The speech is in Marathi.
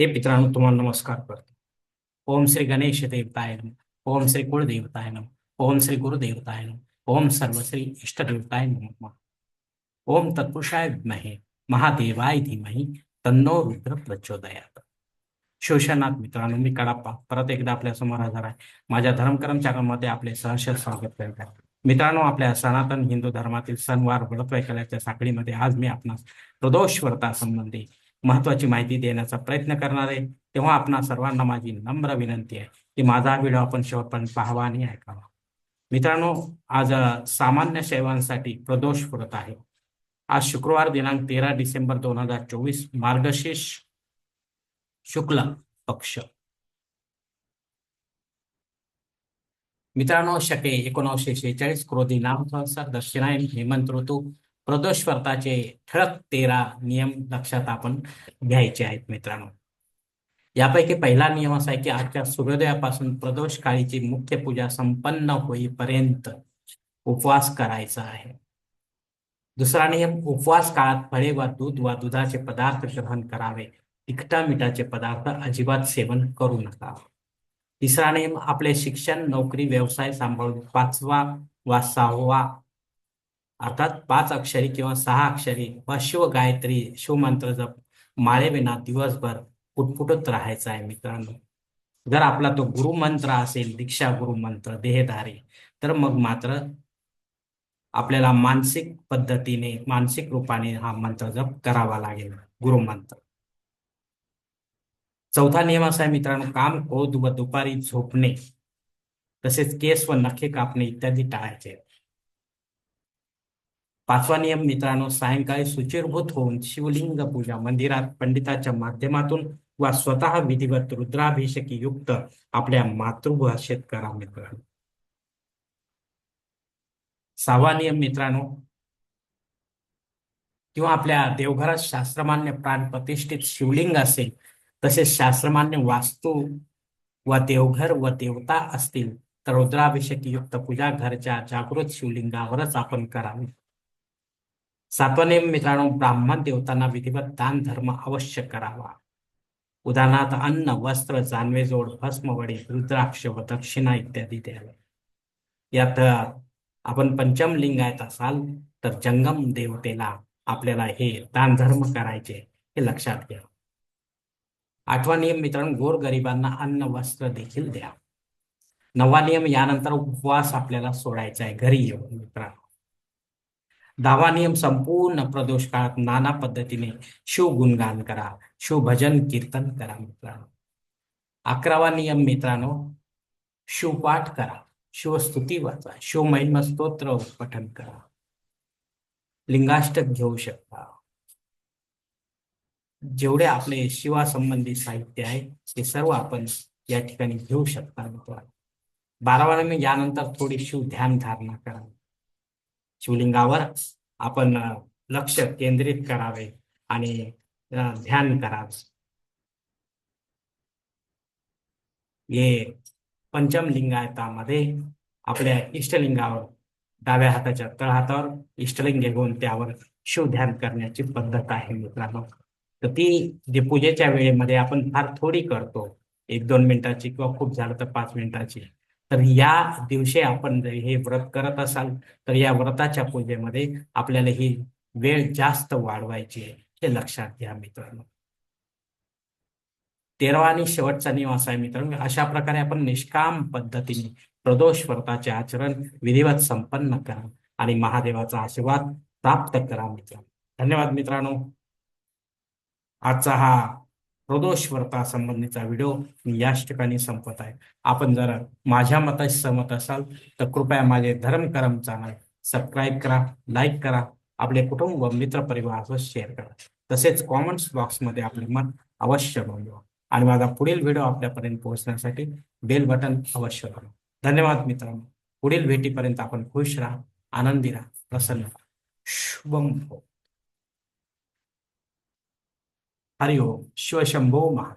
हे मित्रांनो तुम्हाला नमस्कार करतो. ओम श्री गणेश देवताय नम. ओम श्री कुळदेवताय नम. ओम श्री गुरुदेवताय नम. ओम सर्वश्री इष्टदेवताय नम. ओम तत्पुरुषाय विमहे महादेवाय धीमहि. तन्नो रुद्र प्रचोदयात. शिवशनाथ मित्रांनो मी कडाप्पा. परत एकदा आपल्यासमोर हजर आहे. माझ्या धर्मकरम चॅनलमध्ये आपले सहर्ष स्वागत करीत आहे. मित्रांनो आपल्या सनातन हिंदू धर्मातील सणवार व्रतवैकल्याच्या साखळीमध्ये आज मी आपणास प्रदोष व्रता संबंधी महत्वाची माहिती देण्याचा प्रयत्न करणार आहे. तेव्हा आपणा सर्वांना माझी नम्र विनंती आहे की माझा व्हिडिओ आपण शेवटपर्यंत पाहावा आणि ऐकावा. मित्रांनो आज सामान्य सेवांसाठी प्रदोष पुरत आहे. आज शुक्रवार दिनांक तेरा डिसेंबर दोन हजार चोवीस मार्गशीर्ष शुक्ल पक्ष. मित्रांनो शके एकोणीसशे शेहेचाळीस क्रोधी नाम संसार दक्षिणायन हेमंत ऋतू प्रदोष ठळक तेरा नियम लक्षात आपण घ्यायचे आहेत मित्रांनो. यापैकी पहिला नियम असा आहे की आजच्या सूर्योदयापासून प्रदोष काळीची मुख्य पूजा संपन्न होईपर्यंत उपवास करायचा आहे. दुसरा नियम उपवास काळात फळे व दूध वा दुधाचे पदार्थ ग्रहण करावे. तिखटा मिठाचे पदार्थ अजिबात सेवन करू नका. तिसरा नियम आपले शिक्षण नोकरी व्यवसाय सांभाळून पाचवा वा सहावा अर्थात पाच अक्षरी किंवा सहा अक्षरी वा शिव गायत्री शिवमंत्र जप माळेविना दिवसभर पुटपुटत राहायचा आहे मित्रांनो जर आपला तो गुरुमंत्र असेल दीक्षा गुरुमंत्र देहधारी तर मग मात्र आपल्याला मानसिक पद्धतीने मानसिक रूपाने हा मंत्र जप करावा लागेल गुरुमंत्र चौथा नियम असा आहे मित्रांनो काम क्रोध व दुपारी झोपणे तसेच केस व नखे कापणे इत्यादी टाळायचे आहेत. पाचवा नियम मित्रांनो सायंकाळी सुचिरभूत होऊन शिवलिंग पूजा मंदिरात पंडिताच्या माध्यमातून वा स्वतः विधिवत रुद्राभिषेकी युक्त आपल्या मातृभाषेत करा मित्रांनो. सहावा नियम मित्रांनो किंवा आपल्या देवघरात शास्त्रमान्य प्राण प्रतिष्ठित शिवलिंग असेल तसेच शास्त्रमान्य वास्तू व देवघर व देवता असतील तर रुद्राभिषेक युक्त पूजा घरच्या जागृत शिवलिंगावरच आपण करावी. सातवा नियम मित्रांनो ब्राह्मण देवतांना विधिवत दान धर्म अवश्य करावा. उदाहरणार्थ अन्न वस्त्र जानवे जोड भस्मवडी रुद्राक्ष व दक्षिणा इत्यादी द्यावे. यात आपण पंचम लिंगायत असाल तर जंगम देवतेला आपल्याला हे दान धर्म करायचे हे लक्षात घ्या. आठवा नियम मित्रांनो गोरगरिबांना अन्न वस्त्र देखील द्या. नववा नियम यानंतर उपवास आपल्याला सोडायचा आहे घरी येऊन मित्रांनो. दावा नियम संपूर्ण प्रदोष काळात नाना पद्धतीने शिव गुणगान करा शिवभजन कीर्तन करा मित्रांनो. अकरावा नियम मित्रांनो शिवपाठ करा शिवस्तुती वाचा शिवमहिम स्तोत्र पठन करा. लिंगाष्टक घेऊ शकता. जेवढे आपले शिवासंबंधी साहित्य आहे ते सर्व आपण या ठिकाणी घेऊ शकता मित्रांनो. बारावा मी यानंतर थोडी शिव ध्यान धारणा करा. शिवलिंगावर आपण लक्ष केंद्रित करावे आणि ध्यान करावे. हे पंचम लिंगायतामध्ये आपल्या इष्टलिंगावर डाव्या हाताच्या तळहातावर इष्टलिंग घेऊन त्यावर शिव ध्यान करण्याची पद्धत आहे मित्रांनो. तर ती जे पूजेच्या वेळेमध्ये आपण फार थोडी करतो. एक दोन मिनिटाची किंवा खूप झालं तर पाच मिनिटाची. तर या दिवशी आपण जर हे व्रत करत असाल तर या व्रताच्या पूजेमध्ये आपल्याला ही वेळ जास्त वाढवायची आहे हे लक्षात घ्या मित्रांनो. तेरावा आणि शेवटचा निवास आहे मित्रांनो. अशा प्रकारे आपण निष्काम पद्धतीने प्रदोष व्रताचे आचरण विधिवत संपन्न करा आणि महादेवाचा आशीर्वाद प्राप्त करा मित्रांनो. धन्यवाद मित्रांनो. आजचा हा प्रदोष व्रता संबंधीचा व्हिडिओ मी याच ठिकाणी संपत आहे. आपण जर माझ्या मताशी सहमत असाल तर कृपया माझे धर्म करम चॅनल सबस्क्राईब करा लाईक करा आपले कुटुंब व मित्र परिवारासोबत शेअर करा. तसेच कॉमेंट्स बॉक्समध्ये आपले मत अवश्य नोंदवा आणि माझा पुढील व्हिडिओ आपल्यापर्यंत पोहोचण्यासाठी बेल बटन अवश्य दाबा. धन्यवाद मित्रांनो. पुढील भेटीपर्यंत आपण खुश राहा आनंदी राहा प्रसन्न राहा. शुभम भो. हरिओम शिवशंभो महा